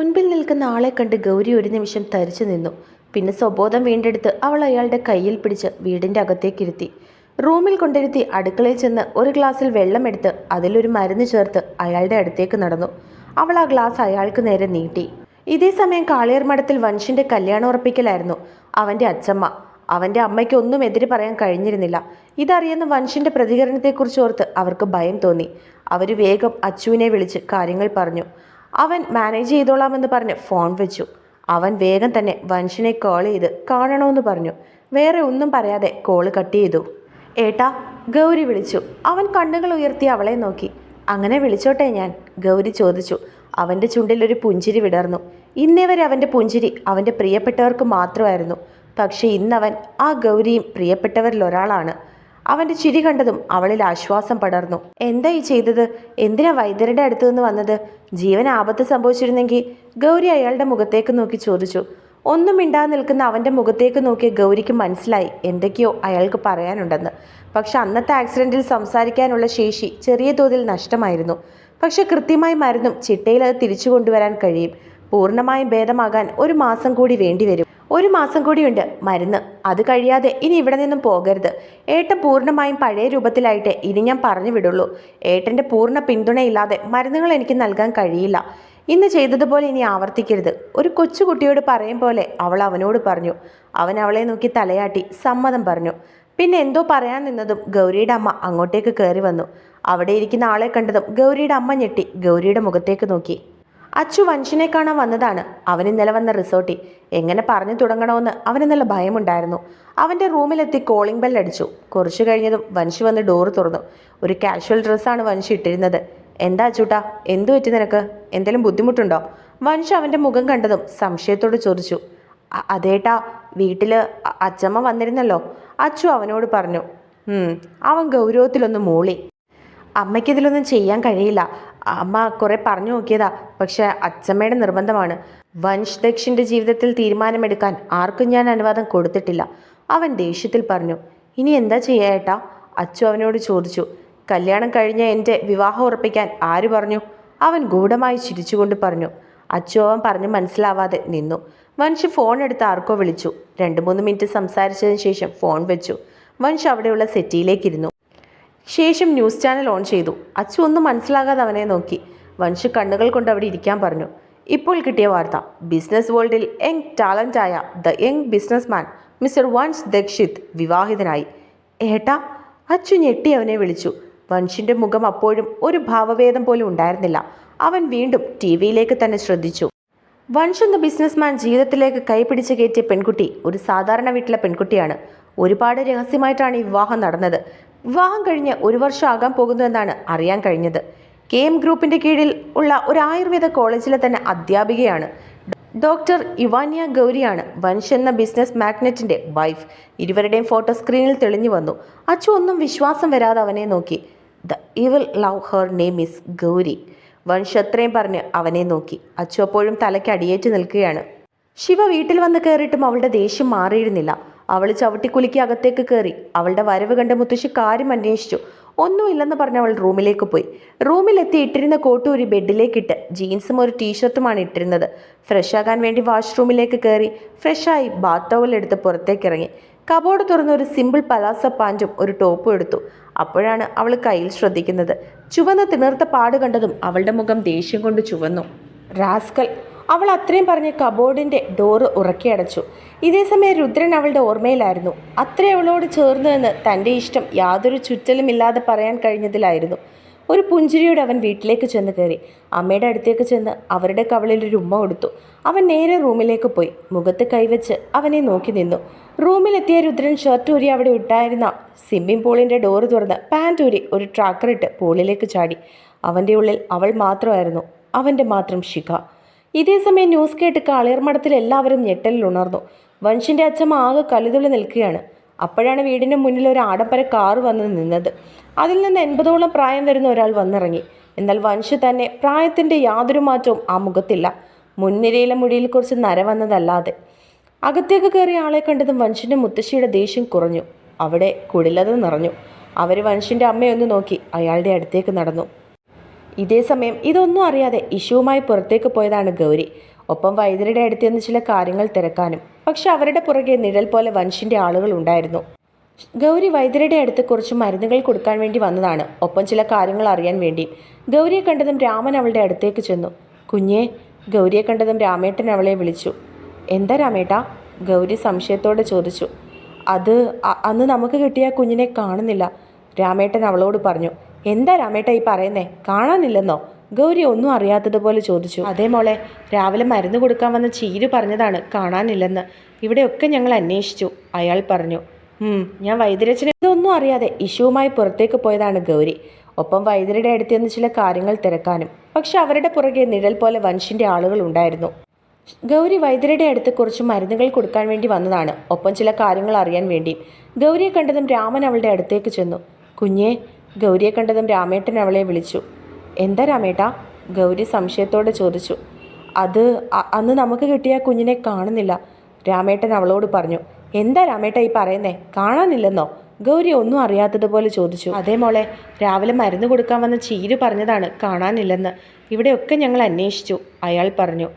മുൻപിൽ നിൽക്കുന്ന ആളെ കണ്ട് ഗൗരി ഒരു നിമിഷം തരിച്ചു നിന്നു. പിന്നെ സ്വബോധം വീണ്ടെടുത്ത് അവൾ അയാളുടെ കയ്യിൽ പിടിച്ച് വീടിന്റെ അകത്തേക്കിരുത്തി റൂമിൽ കൊണ്ടിരുത്തി അടുക്കളയിൽ ചെന്ന് ഒരു ഗ്ലാസ്സിൽ വെള്ളമെടുത്ത് അതിലൊരു മരുന്ന് ചേർത്ത് അയാളുടെ അടുത്തേക്ക് നടന്നു. അവൾ ആ ഗ്ലാസ് അയാൾക്ക് നേരെ നീട്ടി. ഇതേ സമയം കാളിയർ മഠത്തിൽ വൻഷിന്റെ കല്യാണം ഉറപ്പിക്കലായിരുന്നു അവന്റെ അച്ചമ്മ. അവന്റെ അമ്മയ്ക്ക് ഒന്നും എതിര് പറയാൻ കഴിഞ്ഞിരുന്നില്ല. ഇതറിയുന്ന വൻഷിന്റെ പ്രതികരണത്തെക്കുറിച്ച് ഓർത്ത് അവർക്ക് ഭയം തോന്നി. അവർ വേഗം അച്ചുവിനെ വിളിച്ച് കാര്യങ്ങൾ പറഞ്ഞു. അവൻ മാനേജ് ചെയ്തോളാമെന്ന് പറഞ്ഞ്. ഫോൺ വെച്ചു. അവൻ വേഗം തന്നെ വൻഷിനെ കോൾ ചെയ്ത് കാണണമെന്ന് പറഞ്ഞു. വേറെ ഒന്നും പറയാതെ കോൾ കട്ട് ചെയ്തു. ഏട്ടാ ഗൗരി വിളിച്ചു. അവൻ കണ്ണുകൾ ഉയർത്തി അവളെ നോക്കി. അങ്ങനെ വിളിച്ചോട്ടെ ഞാൻ ഗൗരി ചോദിച്ചു. അവന്റെ ചുണ്ടിൽ ഒരു പുഞ്ചിരി വിടർന്നു. ഇന്നേ വരെ അവന്റെ പുഞ്ചിരി അവന്റെ പ്രിയപ്പെട്ടവർക്ക് മാത്രമായിരുന്നു. പക്ഷേ ഇന്നവൻ ആ ഗൗരിയും പ്രിയപ്പെട്ടവരിൽ ഒരാളാണ് അവന്റെ ചിരി കണ്ടതും അവളിൽ ആശ്വാസം പടർന്നു. എന്താ ഈ ചെയ്തത്? എന്തിനാ വൈദ്യരുടെ അടുത്തു നിന്ന് വന്നത്? ജീവൻ ആപത്ത് സംഭവിച്ചിരുന്നെങ്കിൽ ഗൗരി അയാളുടെ മുഖത്തേക്ക് നോക്കി ചോദിച്ചു. ഒന്നും മിണ്ടാതെ നിൽക്കുന്ന അവന്റെ മുഖത്തേക്ക് നോക്കിയ ഗൗരിക്ക് മനസ്സിലായി എന്തൊക്കെയോ അയാൾക്ക് പറയാനുണ്ടെന്ന്. പക്ഷെ അന്നത്തെ ആക്സിഡന്റിൽ സംസാരിക്കാനുള്ള ശേഷി ചെറിയ തോതിൽ നഷ്ടമായിരുന്നു. പക്ഷെ കൃത്യമായി മരുന്നും ചിട്ടയിൽ അത് തിരിച്ചു കൊണ്ടുവരാൻ കഴിയും. പൂർണമായും ഭേദമാകാൻ ഒരു മാസം കൂടി വേണ്ടിവരും. ഒരു മാസം കൂടിയുണ്ട്. മരുന്ന്. അത് കഴിയാതെ ഇനി ഇവിടെ നിന്നും പോകരുത്. ഏട്ടൻ പൂർണമായും പഴയ രൂപത്തിലായിട്ട് ഇനി ഞാൻ പറഞ്ഞു വിടുള്ളൂ. ഏട്ടന്റെ പൂർണ പിന്തുണയില്ലാതെ മരുന്നുകൾ എനിക്ക് നൽകാൻ കഴിയില്ല. ഇന്ന് ചെയ്തതുപോലെ ഇനി ആവർത്തിക്കരുത്. ഒരു കൊച്ചുകുട്ടിയോട് പറയും പോലെ അവൾ അവനോട് പറഞ്ഞു. അവൻ അവളെ നോക്കി തലയാട്ടി സമ്മതം പറഞ്ഞു. പിന്നെ എന്തോ പറയാൻ നിന്നതും ഗൗരിയുടെ അമ്മ അങ്ങോട്ടേക്ക് കയറി വന്നു. അവിടെ ഇരിക്കുന്ന ആളെ കണ്ടതും ഗൗരിയുടെ അമ്മ ഞെട്ടി ഗൗരിയുടെ മുഖത്തേക്ക് നോക്കി. അച്ചു വൻഷിനെ കാണാൻ വന്നതാണ്. അവൻ ഇന്നലെ വന്ന റിസോർട്ടിൽ. എങ്ങനെ പറഞ്ഞു തുടങ്ങണമെന്ന് അവന് നല്ല ഭയമുണ്ടായിരുന്നു. അവന്റെ റൂമിലെത്തി കോളിംഗ് ബെൽ അടിച്ചു. കുറച്ചു കഴിഞ്ഞതും വൻഷി വന്ന് ഡോർ തുറന്നു. ഒരു കാഷ്വൽ ഡ്രസ്സാണ് വൻഷി ഇട്ടിരുന്നത്. എന്താ അച്ചൂട്ടാ? എന്തു പറ്റി നിനക്ക്? എന്തെങ്കിലും ബുദ്ധിമുട്ടുണ്ടോ? വൻഷ് അവന്റെ മുഖം കണ്ടതും സംശയത്തോട് ചോദിച്ചു. "അ- അതേട്ടാ വീട്ടിൽ അച്ചമ്മ വന്നിരുന്നല്ലോ. അച്ചു അവനോട് പറഞ്ഞു. അവൻ ഗൗരവത്തിലൊന്ന് മൂളി. അമ്മയ്ക്കിതിലൊന്നും ചെയ്യാൻ കഴിയില്ല. അമ്മ കുറേ പറഞ്ഞു നോക്കിയതാ. പക്ഷെ അച്ഛമ്മയുടെ നിർബന്ധമാണ്. വൻഷ് ദക്ഷിന്റെ ജീവിതത്തിൽ തീരുമാനമെടുക്കാൻ ആർക്കും ഞാൻ അനുവാദം കൊടുത്തിട്ടില്ല. അവൻ ദേഷ്യത്തിൽ പറഞ്ഞു ഇനി എന്താ ചെയ്യാ അച്ചു അവനോട് ചോദിച്ചു കല്യാണം കഴിഞ്ഞ എന്റെ വിവാഹം ഉറപ്പിക്കാൻ ആര് പറഞ്ഞു? അവൻ ഗൂഢമായി ചിരിച്ചുകൊണ്ട് പറഞ്ഞു അച്ചു അവൻ പറഞ്ഞു മനസ്സിലാവാതെ നിന്നു. വൻഷ് ഫോൺ എടുത്ത് ആർക്കോ വിളിച്ചു. രണ്ട് മൂന്ന് മിനിറ്റ് സംസാരിച്ചതിന് ശേഷം ഫോൺ വെച്ചു. വൻഷ് അവിടെയുള്ള സെറ്റിയിലേക്കിരുന്നു. ശേഷം ന്യൂസ് ചാനൽ ഓൺ ചെയ്തു. അച്ചു ഒന്നും മനസ്സിലാകാതെ അവനെ നോക്കി. വൻഷ് കണ്ണുകൾ കൊണ്ട് അവിടെ ഇരിക്കാൻ പറഞ്ഞു. ഇപ്പോൾ കിട്ടിയ വാർത്ത. ബിസിനസ് വേൾഡിൽ young ടാലന്റായ the young businessman mister Vansh Dakshit വിവാഹിതനായി. ഏട്ടാ അച്ചു ഞെട്ടി അവനെ വിളിച്ചു. വൻഷിന്റെ മുഖം അപ്പോഴും ഒരു ഭാവഭേദം പോലും ഉണ്ടായിരുന്നില്ല. അവൻ വീണ്ടും ടി വിയിലേക്ക് തന്നെ ശ്രദ്ധിച്ചു. വൻഷ് എന്ന ബിസിനസ്മാൻ ജീവിതത്തിലേക്ക് കൈപിടിച്ച് കയറ്റിയ പെൺകുട്ടി ഒരു സാധാരണ വീട്ടിലെ പെൺകുട്ടിയാണ്. ഒരുപാട് രഹസ്യമായിട്ടാണ് ഈ വിവാഹം നടന്നത്. വിവാഹം കഴിഞ്ഞ് ഒരു വർഷം ആകാൻ പോകുന്നു എന്നാണ് അറിയാൻ കഴിഞ്ഞത്. കെ എം ഗ്രൂപ്പിന്റെ കീഴിൽ ഉള്ള ഒരു ആയുർവേദ കോളേജിലെ തന്നെ അധ്യാപികയാണ് ഡോക്ടർ ഇവാനിയ ഗൗരിയാണ് വൻഷ് എന്ന ബിസിനസ് മാഗ്നറ്റിന്റെ വൈഫ്. ഇരുവരുടെയും ഫോട്ടോ സ്ക്രീനിൽ തെളിഞ്ഞു വന്നു. അച്ചു ഒന്നും വിശ്വാസം വരാതെ അവനെ നോക്കി. The evil love her name is Gauri. Vansh അത്രയും പറഞ്ഞ് അവനെ നോക്കി. അച്ചു തലയ്ക്ക് അടിയേറ്റ് നിൽക്കുകയാണ്. ശിവ വീട്ടിൽ വന്ന് കയറിയിട്ടും അവളുടെ ദേഷ്യം മാറിയിരുന്നില്ല. അവൾ ചവിട്ടിക്കുലുക്കി അകത്തേക്ക് കയറി അവളുടെ വരവ് കണ്ട് മുത്തശ്ശി കാര്യം അന്വേഷിച്ചു. ഒന്നുമില്ലെന്ന് പറഞ്ഞ് അവൾ റൂമിലേക്ക് പോയി. റൂമിലെത്തി ഇട്ടിരുന്ന കോട്ട് ഒരു ബെഡിലേക്കിട്ട് ജീൻസും ഒരു ടീഷർട്ടുമാണ് ഇട്ടിരുന്നത്. ഫ്രഷ് ആകാൻ വേണ്ടി വാഷ്റൂമിലേക്ക് കയറി ഫ്രഷായി ബാത്ത് ടവൽ എടുത്ത് പുറത്തേക്ക് ഇറങ്ങി കബോർഡ് തുറന്ന് ഒരു സിമ്പിൾ പലാസ പാന്റും ഒരു ടോപ്പും എടുത്തു. അപ്പോഴാണ് അവൾ കയ്യിൽ ശ്രദ്ധിക്കുന്നത്. ചുവന്ന തിണർത്ത പാട് കണ്ടതും അവളുടെ മുഖം ദേഷ്യം കൊണ്ട് ചുവന്നു. റാസ്കൽ അവൾ അത്രയും പറഞ്ഞ് കബോർഡിന്റെ ഡോറ് ഉറക്കി അടച്ചു. ഇതേസമയം രുദ്രൻ അവളുടെ ഓർമ്മയിലായിരുന്നു. അത്ര അവളോട് ചേർന്നു എന്ന് തന്റെ ഇഷ്ടം യാതൊരു ചുറ്റലുമില്ലാതെ പറയാൻ കഴിഞ്ഞതിലായിരുന്നു. ഒരു പുഞ്ചിരിയോട് അവൻ വീട്ടിലേക്ക് ചെന്ന് കയറി. അമ്മയുടെ അടുത്തേക്ക് ചെന്ന് അവരുടെ കവളിൽ ഒരു ഉമ്മ കൊടുത്തു. അവൻ നേരെ റൂമിലേക്ക് പോയി. മുഖത്ത് കൈവച്ച് അവനെ നോക്കി നിന്നു. റൂമിലെത്തിയ രുദ്രൻ ഷർട്ട് ഊരി അവിടെ ഇട്ടായിരുന്ന സിമ്മിംഗ് പൂളിന്റെ ഡോറ് തുറന്ന് പാന്റ് ഊരി ഒരു ട്രാക്കർ ഇട്ട് പൂളിലേക്ക് ചാടി. അവന്റെ ഉള്ളിൽ അവൾ മാത്രമായിരുന്നു. അവന്റെ മാത്രം ശിഖ. ഇതേ സമയം ന്യൂസ് കേട്ട് കാളിയർമഠത്തിൽ എല്ലാവരും ഞെട്ടലിൽ ഉണർന്നു. അച്ഛൻ ആകെ കലുതുള്ളി നിൽക്കുകയാണ്. അപ്പോഴാണ് വീടിന് മുന്നിൽ ഒരു ആഡംബര കാർ വന്ന് നിന്നത്. അതിൽ നിന്ന് എൺപതോളം പ്രായം വരുന്ന ഒരാൾ വന്നിറങ്ങി. എന്നാൽ വൻഷ് തന്നെ പ്രായത്തിന്റെ യാതൊരു മാറ്റവും ആ മുഖത്തില്ല. മുൻനിരയിലെ മുടിയിൽ കുറച്ച് നര വന്നതല്ലാതെ. അകത്തേക്ക് കയറിയ ആളെ കണ്ടതും വൻഷിന്റെ മുത്തശ്ശിയുടെ ദേഷ്യം കുറഞ്ഞു. അവിടെ കുടിലത് നിറഞ്ഞു. അവർ വൻഷിന്റെ അമ്മയൊന്ന് നോക്കി അയാളുടെ അടുത്തേക്ക് നടന്നു. ഇതേ സമയം ഇതൊന്നും അറിയാതെ ഇഷുവുമായി പുറത്തേക്ക് പോയതാണ് ഗൗരി. ഒപ്പം വൈദ്യരുടെ അടുത്ത് നിന്ന് ചില കാര്യങ്ങൾ തിരക്കാനും പക്ഷെ അവരുടെ പുറകെ നിഴൽ പോലെ വൻഷിന്റെ ആളുകൾ ഉണ്ടായിരുന്നു. ഗൗരി വൈദ്യരുടെ അടുത്ത് കുറച്ച് മരുന്നുകൾ കൊടുക്കാൻ വേണ്ടി വന്നതാണ്. ഒപ്പം ചില കാര്യങ്ങൾ അറിയാൻ വേണ്ടി. ഗൗരിയെ കണ്ടതും രാമൻ അവളുടെ അടുത്തേക്ക് ചെന്നു. കുഞ്ഞെ ഗൗരിയെ കണ്ടതും രാമേട്ടൻ അവളെ വിളിച്ചു. എന്താ രാമേട്ടാ? ഗൗരി സംശയത്തോടെ ചോദിച്ചു. അത് അന്ന് നമുക്ക് കിട്ടിയ കുഞ്ഞിനെ കാണുന്നില്ല രാമേട്ടൻ അവളോട് പറഞ്ഞു. എന്താ രാമേട്ട ഈ പറയുന്നേ? കാണാനില്ലെന്നോ? ഗൗരി ഒന്നും അറിയാത്തതുപോലെ ചോദിച്ചു. അതേ മോളെ രാവിലെ മരുന്ന് കൊടുക്കാൻ വന്ന ചീരു പറഞ്ഞതാണ് കാണാനില്ലെന്ന്. ഇവിടെയൊക്കെ ഞങ്ങൾ അന്വേഷിച്ചു അയാൾ പറഞ്ഞു. ഞാൻ വൈദ്യരച്ചനെ ഇതൊന്നും അറിയാതെ ഇഷുവുമായി പുറത്തേക്ക് പോയതാണ് ഗൗരി. ഒപ്പം വൈദ്യരുടെ അടുത്ത് നിന്ന് ചില കാര്യങ്ങൾ തിരക്കാനും. പക്ഷെ അവരുടെ പുറകെ നിഴൽ പോലെ വൻഷിന്റെ ആളുകൾ ഉണ്ടായിരുന്നു. ഗൗരി വൈദ്യരുടെ അടുത്ത് കുറച്ച് മരുന്നുകൾ കൊടുക്കാൻ വേണ്ടി വന്നതാണ്. ഒപ്പം ചില കാര്യങ്ങൾ അറിയാൻ വേണ്ടി. ഗൗരിയെ കണ്ടതും രാമൻ അവളുടെ അടുത്തേക്ക് ചെന്നു. കുഞ്ഞെ ഗൗരിയെ കണ്ടതും രാമേട്ടൻ അവളെ വിളിച്ചു. എന്താ രാമേട്ട? ഗൗരി സംശയത്തോടെ ചോദിച്ചു. അത് അന്ന് നമുക്ക് കിട്ടിയ കുഞ്ഞിനെ കാണുന്നില്ല. രാമേട്ടൻ അവളോട് പറഞ്ഞു. എന്താ രാമേട്ട ഈ പറയുന്നേ? കാണാനില്ലെന്നോ? ഗൗരി ഒന്നും അറിയാത്തതുപോലെ ചോദിച്ചു. അതേ മോളെ രാവിലെ മരുന്ന് കൊടുക്കാൻ വന്ന ചീരു പറഞ്ഞതാണ് കാണാനില്ലെന്ന്. ഇവിടെയൊക്കെ ഞങ്ങൾ അന്വേഷിച്ചു അയാൾ പറഞ്ഞു.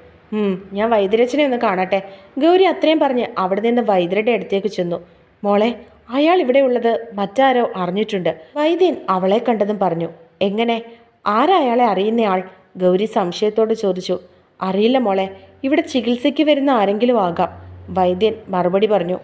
ഞാൻ വൈദ്യരച്ചനെ ഒന്ന് കാണട്ടെ. ഗൗരി അത്രയും പറഞ്ഞ് അവിടെ നിന്ന് വൈദ്യരുടെ അടുത്തേക്ക് ചെന്നു. മോളെ അയാൾ ഇവിടെ ഉള്ളത് മറ്റാരോ അറിഞ്ഞിട്ടുണ്ട്. വൈദ്യൻ അവളെ കണ്ടതും പറഞ്ഞു എങ്ങനെ? ആരാ അറിയുന്നയാൾ ഗൗരി സംശയത്തോട് ചോദിച്ചു അറിയില്ല മോളെ ഇവിടെ ചികിത്സയ്ക്ക് വരുന്ന ആരെങ്കിലും ആകാം. വൈദ്യൻ മറുപടി പറഞ്ഞു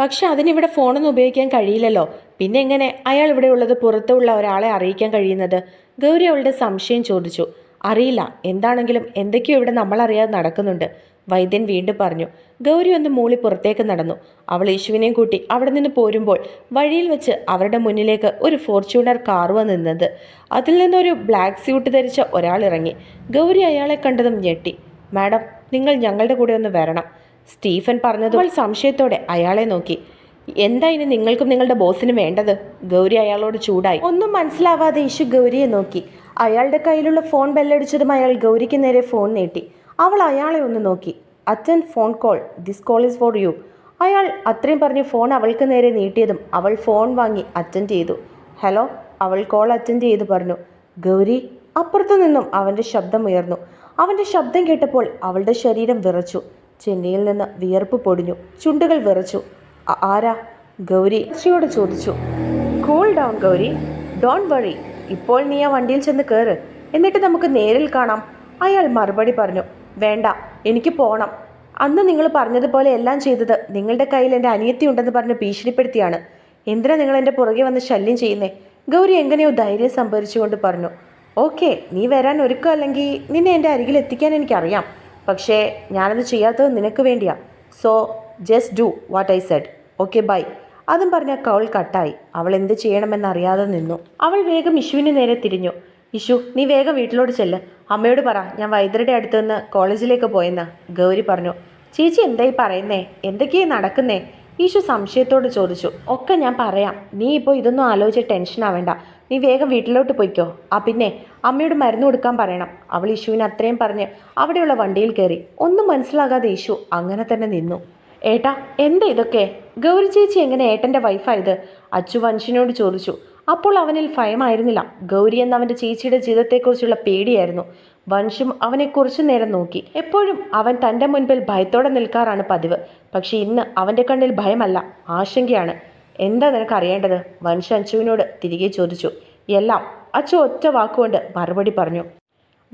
പക്ഷെ അതിനിവിടെ ഫോണൊന്നും ഉപയോഗിക്കാൻ കഴിയില്ലല്ലോ. പിന്നെ എങ്ങനെ അയാൾ ഇവിടെ ഉള്ളത് പുറത്തുള്ള ഒരാളെ അറിയിക്കാൻ കഴിയുന്നത്? ഗൗരി അവളുടെ സംശയം ചോദിച്ചു അറിയില്ല. എന്താണെങ്കിലും എന്തൊക്കെയോ ഇവിടെ നമ്മളറിയാതെ നടക്കുന്നുണ്ട്. വൈദ്യൻ വീണ്ടും പറഞ്ഞു ഗൗരി ഒന്ന് മൂളി പുറത്തേക്ക് നടന്നു. അവൾ യേശുവിനെയും കൂട്ടി അവിടെ നിന്ന് പോരുമ്പോൾ വഴിയിൽ വെച്ച് അവരുടെ മുന്നിലേക്ക് ഒരു ഫോർച്യൂണർ കാർ നിന്നത്. അതിൽ നിന്നൊരു ബ്ലാക്ക് സ്യൂട്ട് ധരിച്ച ഒരാൾ ഇറങ്ങി. ഗൗരി അയാളെ കണ്ടതും ഞെട്ടി. മാഡം നിങ്ങൾ ഞങ്ങളുടെ കൂടെ ഒന്ന് വരണം സ്റ്റീഫൻ പറഞ്ഞത് അവൾ സംശയത്തോടെ അയാളെ നോക്കി. എന്താ ഇനി നിങ്ങൾക്കും നിങ്ങളുടെ ബോസിനും വേണ്ടത് ഗൗരി അയാളോട് ചൂടായി. ഒന്നും മനസ്സിലാവാതെ യേശു ഗൗരിയെ നോക്കി. അയാളുടെ കയ്യിലുള്ള ഫോൺ ബെല്ലടിച്ചതും അയാൾ ഗൗരിക്ക് നേരെ ഫോൺ നീട്ടി. അവൾ അയാളെ ഒന്ന് നോക്കി. Attend phone call this call is for you അയാൾ അത്രയും പറഞ്ഞ് ഫോൺ അവൾക്ക് നേരെ നീട്ടിയതും അവൾ ഫോൺ വാങ്ങി അറ്റൻഡ് ചെയ്തു. ഹലോ അവൾ കോൾ അറ്റൻഡ് ചെയ്ത് പറഞ്ഞു. ഗൗരി അപ്പുറത്തു നിന്നും അവന്റെ ശബ്ദം ഉയർന്നു. അവന്റെ ശബ്ദം കേട്ടപ്പോൾ അവളുടെ ശരീരം വിറച്ചു. ചെന്നൈയിൽ നിന്ന് വിയർപ്പ് പൊടിഞ്ഞു. ചുണ്ടുകൾ വിറച്ചു. ആരാ? ഗൗരി അച്ഛയോട് ചോദിച്ചു. Cool down Gauri. Don't worry ഇപ്പോൾ നീ ആ വണ്ടിയിൽ ചെന്ന് കയറ് എന്നിട്ട് നമുക്ക് നേരിൽ കാണാം. അയാൾ മറുപടി പറഞ്ഞു. വേണ്ട എനിക്ക് പോണം. അന്ന് നിങ്ങൾ പറഞ്ഞതുപോലെ എല്ലാം ചെയ്തത് നിങ്ങളുടെ കയ്യിൽ എന്റെ അനിയത്തി ഉണ്ടെന്ന് പറഞ്ഞ് ഭീഷണിപ്പെടുത്തിയാണ്. എന്തിനാ നിങ്ങൾ എന്റെ പുറകെ വന്ന് ശല്യം ചെയ്യുന്നേ? ഗൗരി എങ്ങനെയോ ധൈര്യം സംഭരിച്ചുകൊണ്ട് പറഞ്ഞു ഓക്കെ നീ വരാൻ ഒരുക്കം അല്ലെങ്കിൽ നിന്നെ എന്റെ അരികിൽ എത്തിക്കാൻ എനിക്കറിയാം. പക്ഷേ ഞാനത് ചെയ്യാത്തത് നിനക്ക് വേണ്ടിയാ. So just do what I said okay bye അതും പറഞ്ഞ കൗൾ കട്ടായി. അവൾ എന്ത് ചെയ്യണമെന്നറിയാതെ നിന്നു. അവൾ വേഗം ഇഷുവിന് നേരെ തിരിഞ്ഞു. ഇഷു നീ വേഗം വീട്ടിലോട്ട് ചെല്ല്. അമ്മയോട് പറ ഞാൻ വൈദ്യരുടെ അടുത്ത് നിന്ന് കോളേജിലേക്ക് പോയെന്ന്. ഗൗരി പറഞ്ഞു ചേച്ചി എന്തായി പറയുന്നേ? എന്തൊക്കെയാ നടക്കുന്നേ? ഈശു സംശയത്തോട് ചോദിച്ചു ഒക്കെ ഞാൻ പറയാം. നീ ഇപ്പോൾ ഇതൊന്നും ആലോചിച്ച് ടെൻഷൻ ആവേണ്ട. നീ വേഗം വീട്ടിലോട്ട് പോയിക്കോ. ആ പിന്നെ അമ്മയോട് മരുന്ന് കൊടുക്കാൻ പറയണം. അവൾ ഇഷുവിന് അത്രയും പറഞ്ഞ് അവിടെയുള്ള വണ്ടിയിൽ കയറി. ഒന്നും മനസ്സിലാകാതെ ഇഷു അങ്ങനെ തന്നെ നിന്നു. ഏട്ടാ എന്താ ഇതൊക്കെ? ഗൗരി ചേച്ചി എങ്ങനെ ഏട്ടന്റെ വൈഫായത് അച്ചു വൻഷിനോട് ചോദിച്ചു അപ്പോൾ അവനിൽ ഭയമായിരുന്നില്ല. ഗൗരി എന്ന അവന്റെ ചേച്ചിയുടെ ജീവിതത്തെക്കുറിച്ചുള്ള പേടിയായിരുന്നു. വൻഷും അവനെ കുറച്ചു നേരം നോക്കി. എപ്പോഴും അവൻ തന്റെ മുൻപിൽ ഭയത്തോടെ നിൽക്കാറാണ് പതിവ്. പക്ഷേ ഇന്ന് അവന്റെ കണ്ണിൽ ഭയമല്ല ആശങ്കയാണ്. എന്താ നിനക്ക് അറിയേണ്ടത്? വൻഷ് അച്ചുവിനോട് തിരികെ ചോദിച്ചു. എല്ലാം അച്ചു ഒറ്റ വാക്കുകൊണ്ട് മറുപടി പറഞ്ഞു.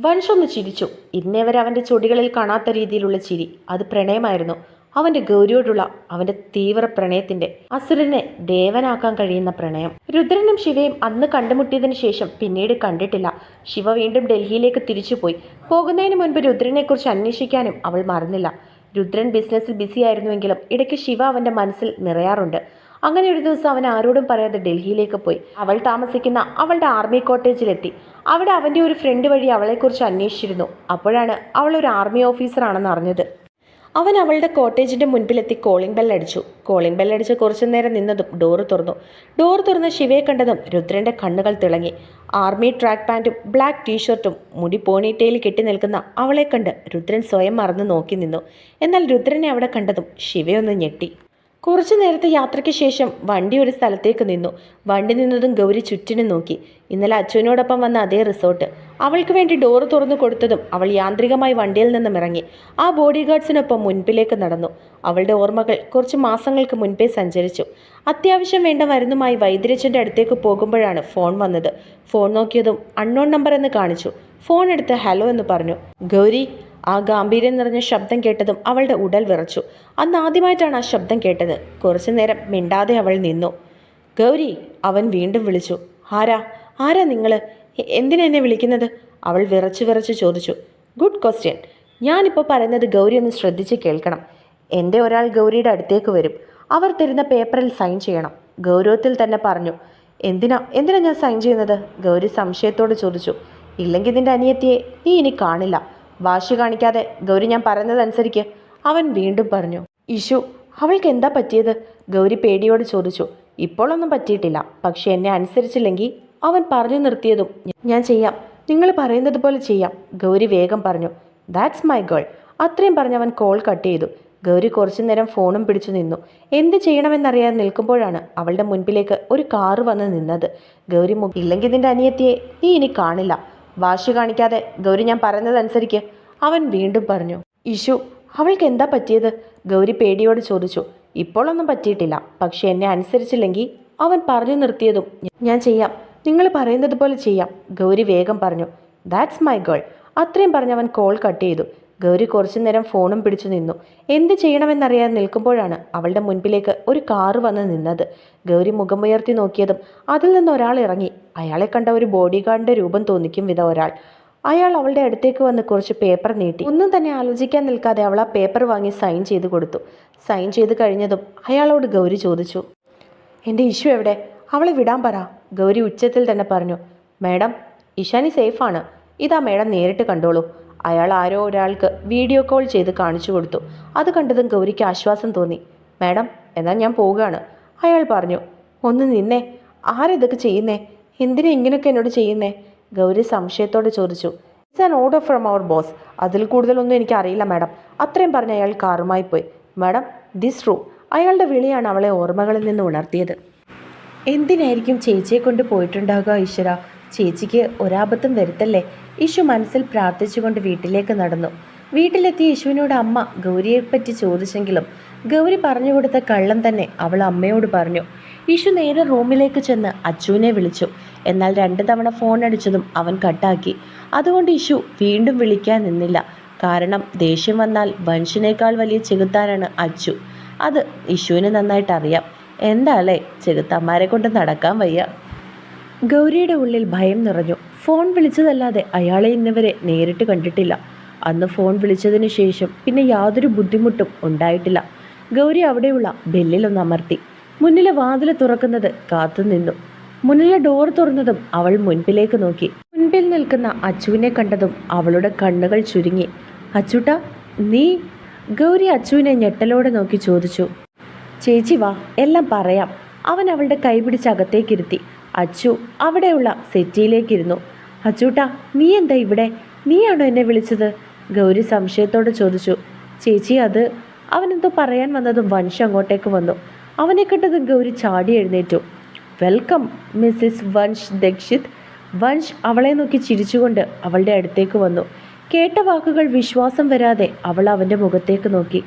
വൻഷൊന്ന് ചിരിച്ചു. ഇന്നേവരെ അവന്റെ ചൊടികളിൽ കാണാത്ത രീതിയിലുള്ള ചിരി. അത് പ്രണയമായിരുന്നു. അവന്റെ ഗൗരിയോടുള്ള അവന്റെ തീവ്ര പ്രണയത്തിന്റെ അസുരനെ ദേവനാക്കാൻ കഴിയുന്ന പ്രണയം. രുദ്രനും ശിവയും അന്ന് കണ്ടുമുട്ടിയതിനു ശേഷം പിന്നീട് കണ്ടിട്ടില്ല. ശിവ വീണ്ടും ഡൽഹിയിലേക്ക് തിരിച്ചുപോയി പോകുന്നതിന് മുൻപ് രുദ്രനെക്കുറിച്ച് അന്വേഷിക്കാനും അവൾ മറന്നില്ല. രുദ്രൻ ബിസിനസ്സിൽ ബിസി ബിസിയായിരുന്നുവെങ്കിലും ഇടയ്ക്ക് ശിവ അവന്റെ മനസ്സിൽ നിറയാറുണ്ട്. അങ്ങനെ ഒരു ദിവസം അവൻ ആരോടും പറയാതെ ഡൽഹിയിലേക്ക് പോയി. അവൾ താമസിക്കുന്ന അവളുടെ ആർമി കോട്ടേജിലെത്തി. അവിടെ അവന്റെ ഒരു ഫ്രണ്ട് വഴി അവളെക്കുറിച്ച് അന്വേഷിച്ചിരുന്നു. അപ്പോഴാണ് അവൾ ഒരു ആർമി ഓഫീസറാണെന്ന് അറിഞ്ഞത്. അവൻ അവളുടെ കോട്ടേജിന്റെ മുൻപിലെത്തി കോളിംഗ് ബെൽ അടിച്ചു. കോളിംഗ് ബെൽ അടിച്ച് കുറച്ചു നേരം നിന്നതും ഡോറ് തുറന്നു. ഡോർ തുറന്ന് ശിവയെ കണ്ടതും രുദ്രന്റെ കണ്ണുകൾ തിളങ്ങി. ആർമി ട്രാക്ക് പാന്റും ബ്ലാക്ക് ടീഷർട്ടും മുടി പോണിറ്റയിൽ കെട്ടി നിൽക്കുന്ന അവളെ കണ്ട് രുദ്രൻ സ്വയം മറന്ന് നോക്കി നിന്നു. എന്നാൽ രുദ്രനെ അവിടെ കണ്ടതും ശിവയൊന്ന് ഞെട്ടി. കുറച്ചു നേരത്തെ യാത്രയ്ക്ക് ശേഷം വണ്ടി ഒരു സ്ഥലത്തേക്ക് നിന്നു. വണ്ടി നിന്നതും ഗൗരി ചുറ്റിനും നോക്കി. ഇന്നലെ അച്ഛനോടൊപ്പം വന്ന അതേ റിസോർട്ട്. അവൾക്ക് വേണ്ടി ഡോറ് തുറന്നു കൊടുത്തതും അവൾ യാന്ത്രികമായി വണ്ടിയിൽ നിന്നും ഇറങ്ങി. ആ ബോഡി ഗാർഡ്സിനൊപ്പം മുൻപിലേക്ക് നടന്നു. അവളുടെ ഓർമ്മകൾ കുറച്ച് മാസങ്ങൾക്ക് മുൻപേ സഞ്ചരിച്ചു. അത്യാവശ്യം വേണ്ട മരുന്നുമായി വൈദ്യരച്ചന്റെ അടുത്തേക്ക് പോകുമ്പോഴാണ് ഫോൺ വന്നത്. ഫോൺ നോക്കിയതും അൺനോൺ നമ്പർ എന്ന് കാണിച്ചു. ഫോൺ എടുത്ത് ഹലോ എന്ന് പറഞ്ഞു. ഗൗരി ആ ഗാംഭീര്യം നിറഞ്ഞ ശബ്ദം കേട്ടതും അവളുടെ ഉടൽ വിറച്ചു. അന്ന് ആദ്യമായിട്ടാണ് ആ ശബ്ദം കേട്ടത്. കുറച്ചു നേരം മിണ്ടാതെ അവൾ നിന്നു. ഗൗരി അവൻ വീണ്ടും വിളിച്ചു. ആരാ? ആരാ നിങ്ങൾ എന്തിനെന്നെ വിളിക്കുന്നത്? അവൾ വിറച്ചു വിറച്ച് ചോദിച്ചു. Good question. ഞാനിപ്പോൾ പറയുന്നത് ഗൗരി ഒന്ന് ശ്രദ്ധിച്ച് കേൾക്കണം. എന്റെ ഒരാൾ ഗൗരിയുടെ അടുത്തേക്ക് വരും. അവർ തരുന്ന പേപ്പറിൽ സൈൻ ചെയ്യണം. ഗൗരവത്തിൽ തന്നെ പറഞ്ഞു. എന്തിനാ? എന്തിനാ ഞാൻ സൈൻ ചെയ്യുന്നത്? ഗൗരി സംശയത്തോട് ചോദിച്ചു. ഇല്ലെങ്കിൽ നിന്റെ അനിയത്തിയെ നീ ഇനി കാണില്ല. വാശി കാണിക്കാതെ ഗൗരി ഞാൻ പറഞ്ഞതനുസരിക്ക് അവൻ വീണ്ടും പറഞ്ഞു ഇഷു അവൾക്ക് എന്താ പറ്റിയത്? ഗൗരി പേടിയോട് ചോദിച്ചു ഇപ്പോഴൊന്നും പറ്റിയിട്ടില്ല. പക്ഷെ എന്നെ അനുസരിച്ചില്ലെങ്കിൽ അവൻ പറഞ്ഞു നിർത്തിയതും ഞാൻ ചെയ്യാം. നിങ്ങൾ പറയുന്നത് പോലെ ചെയ്യാം. ഗൗരി വേഗം പറഞ്ഞു ദാറ്റ്സ് മൈ ഗേൾ അത്രയും പറഞ്ഞ് അവൻ കോൾ കട്ട് ചെയ്തു. ഗൗരി കുറച്ചു നേരം ഫോണും പിടിച്ചു നിന്നു. എന്ത് ചെയ്യണമെന്നറിയാതെ നിൽക്കുമ്പോഴാണ് അവളുടെ മുൻപിലേക്ക് ഒരു കാറ് വന്ന് നിന്നത്. ഗൗരി ഇല്ലെങ്കിൽ നിന്റെ അനിയത്തിയെ നീ ഇനി കാണില്ല. വാശി കാണിക്കാതെ ഗൗരി ഞാൻ പറഞ്ഞതനുസരിക്ക് അവൻ വീണ്ടും പറഞ്ഞു ഇഷു അവൾക്ക് എന്താ പറ്റിയത്? ഗൗരി പേടിയോട് ചോദിച്ചു ഇപ്പോഴൊന്നും പറ്റിയിട്ടില്ല. പക്ഷെ എന്നെ അനുസരിച്ചില്ലെങ്കിൽ അവൻ പറഞ്ഞു നിർത്തിയതും ഞാൻ ചെയ്യാം. നിങ്ങൾ പറയുന്നത് പോലെ ചെയ്യാം ഗൗരി വേഗം പറഞ്ഞു. ദാറ്റ്സ് മൈ ഗേൾ അത്രയും പറഞ്ഞ് അവൻ കോൾ കട്ട് ചെയ്തു. ഗൗരി കുറച്ചു നേരം ഫോണും പിടിച്ചു നിന്നു. എന്ത് ചെയ്യണമെന്നറിയാതെ നിൽക്കുമ്പോഴാണ് അവളുടെ മുൻപിലേക്ക് ഒരു കാറ് വന്ന് നിന്നത്. ഗൗരി മുഖമുയർത്തി നോക്കിയതും അതിൽ നിന്ന് ഒരാൾ ഇറങ്ങി. അയാളെ കണ്ട ഒരു ബോഡി ഗാർഡിന്റെ രൂപം തോന്നിക്കും വിധ ഒരാൾ. അയാൾ അവളുടെ അടുത്തേക്ക് വന്ന് കുറച്ച് പേപ്പർ നീട്ടി. ഒന്നും തന്നെ ആലോചിക്കാൻ നിൽക്കാതെ അവൾ ആ പേപ്പർ വാങ്ങി സൈൻ ചെയ്ത് കൊടുത്തു. സൈൻ ചെയ്ത് കഴിഞ്ഞതും അയാളോട് ഗൗരി ചോദിച്ചു എന്റെ ഇഷു എവിടെ? അവളെ വിടാൻ പറ. ഗൗരി ഉച്ചത്തിൽ തന്നെ പറഞ്ഞു മാഡം ഇഷാനി സേഫാണ്. ഇതാ മാഡം നേരിട്ട് കണ്ടോളൂ. അയാൾ ആരോ ഒരാൾക്ക് വീഡിയോ കോൾ ചെയ്ത് കാണിച്ചു കൊടുത്തു. അത് കണ്ടതും ഗൗരിക്ക് ആശ്വാസം തോന്നി. മാഡം എന്നാൽ ഞാൻ പോവുകയാണ്. അയാൾ പറഞ്ഞു ഒന്ന് നിന്നേ. ആരിതൊക്കെ ചെയ്യുന്നേ? എന്തിനാ ഇങ്ങനെയൊക്കെ എന്നോട് ചെയ്യുന്നേ? ഗൗരി സംശയത്തോടെ ചോദിച്ചു. It's an order from our boss അതിൽ കൂടുതലൊന്നും എനിക്ക് അറിയില്ല മാഡം. അത്രയും പറഞ്ഞ് അയാൾ കാറുമായി പോയി. മാഡം ദിസ് റൂ അയാളുടെ വിളിയാണ് അവളെ ഓർമ്മകളിൽ നിന്ന് ഉണർത്തിയത്. എന്തിനായിരിക്കും ചേച്ചിയെ കൊണ്ട് പോയിട്ടുണ്ടാകുക ഈശ്വര? ചേച്ചിക്ക് ഒരാപത്തും വരുത്തല്ലേ? ഇഷു മനസ്സിൽ പ്രാർത്ഥിച്ചുകൊണ്ട് വീട്ടിലേക്ക് നടന്നു. വീട്ടിലെത്തിയ യേശുവിനോട് അമ്മ ഗൗരിയെപ്പറ്റി ചോദിച്ചെങ്കിലും ഗൗരി പറഞ്ഞു കൊടുത്ത കള്ളം തന്നെ അവൾ അമ്മയോട് പറഞ്ഞു. ഇഷു നേരെ റൂമിലേക്ക് ചെന്ന് അച്ചുവിനെ വിളിച്ചു. എന്നാൽ രണ്ട് തവണ ഫോൺ അടിച്ചതും അവൻ കട്ടാക്കി അതുകൊണ്ട് ഇഷു വീണ്ടും വിളിക്കാൻ നിന്നില്ല. കാരണം ദേഷ്യം വന്നാൽ വൻഷിനേക്കാൾ വലിയ ചെകുത്താനാണ് അച്ചു. അത് ഇഷുവിന് നന്നായിട്ട് അറിയാം. എന്താ ചെകുത്തന്മാരെ കൊണ്ട് നടക്കാൻ വയ്യ. ഗൗരിയുടെ ഉള്ളിൽ ഭയം നിറഞ്ഞു. ഫോൺ വിളിച്ചതല്ലാതെ അയാളെ ഇന്നവരെ നേരിട്ട് കണ്ടിട്ടില്ല. അന്ന് ഫോൺ വിളിച്ചതിന് ശേഷം പിന്നെ യാതൊരു ബുദ്ധിമുട്ടും ഉണ്ടായിട്ടില്ല. ഗൗരി അവിടെയുള്ള ബെല്ലിലൊന്ന് അമർത്തി മുന്നിലെ വാതിൽ തുറക്കുന്നത് കാത്തു നിന്നു. മുന്നിലെ ഡോർ തുറന്നതും അവൾ മുൻപിലേക്ക് നോക്കി. മുൻപിൽ നിൽക്കുന്ന അച്ചുവിനെ കണ്ടതും അവളുടെ കണ്ണുകൾ ചുരുങ്ങി. അച്ചുട്ട നീ? ഗൗരി അച്ചുവിനെ ഞെട്ടലോടെ നോക്കി ചോദിച്ചു. ചേച്ചി വാ എല്ലാം പറയാം. അവൻ അവളുടെ കൈ പിടിച്ച് അകത്തേക്കിരുത്തി. അച്ചു അവിടെയുള്ള സെറ്റിയിലേക്കിരുന്നു. അച്ചൂട്ട നീ എന്താ ഇവിടെ? നീയാണോ എന്നെ വിളിച്ചത്? ഗൗരി സംശയത്തോടെ ചോദിച്ചു. ചേച്ചി അത്? അവനെന്തോ പറയാൻ വന്നതും വൻഷ് അങ്ങോട്ടേക്ക് വന്നു. അവനെ കണ്ടത് ഗൗരി ചാടി എഴുന്നേറ്റു. Welcome missus Vansh Dakshith. Vansh അവളെ നോക്കി ചിരിച്ചുകൊണ്ട് അവളുടെ അടുത്തേക്ക് വന്നു. കേട്ട വാക്കുകൾ വിശ്വാസം വരാതെ അവൾ അവന്റെ മുഖത്തേക്ക് നോക്കി.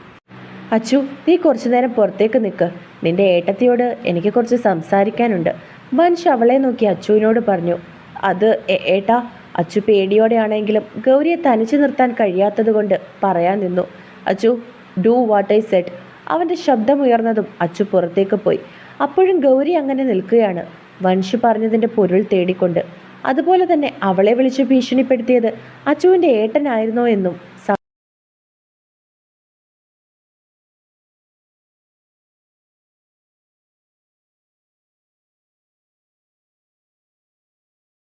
അച്ചു നീ കുറച്ചു നേരം പുറത്തേക്ക് നിൽക്ക് നിന്റെ ഏട്ടത്തിയോട് എനിക്ക് കുറച്ച് സംസാരിക്കാനുണ്ട്. വൻഷ് അവളെ നോക്കി അച്ചുവിനോട് പറഞ്ഞു. അത് ഏട്ടാ അച്ചു പേടിയോടെയാണെങ്കിലും ഗൗരിയെ തനിച്ചു നിർത്താൻ കഴിയാത്തത് കൊണ്ട് പറയാൻ നിന്നു. Achu do what I said അവന്റെ ശബ്ദമുയർന്നതും അച്ചു പുറത്തേക്ക് പോയി. അപ്പോഴും ഗൗരി അങ്ങനെ നിൽക്കുകയാണ്. വൻഷു പറഞ്ഞതിന്റെ പൊരുൾ തേടിക്കൊണ്ട്. അതുപോലെ തന്നെ അവളെ വിളിച്ച് ഭീഷണിപ്പെടുത്തിയത് അച്ചുവിന്റെ ഏട്ടനായിരുന്നോ എന്നും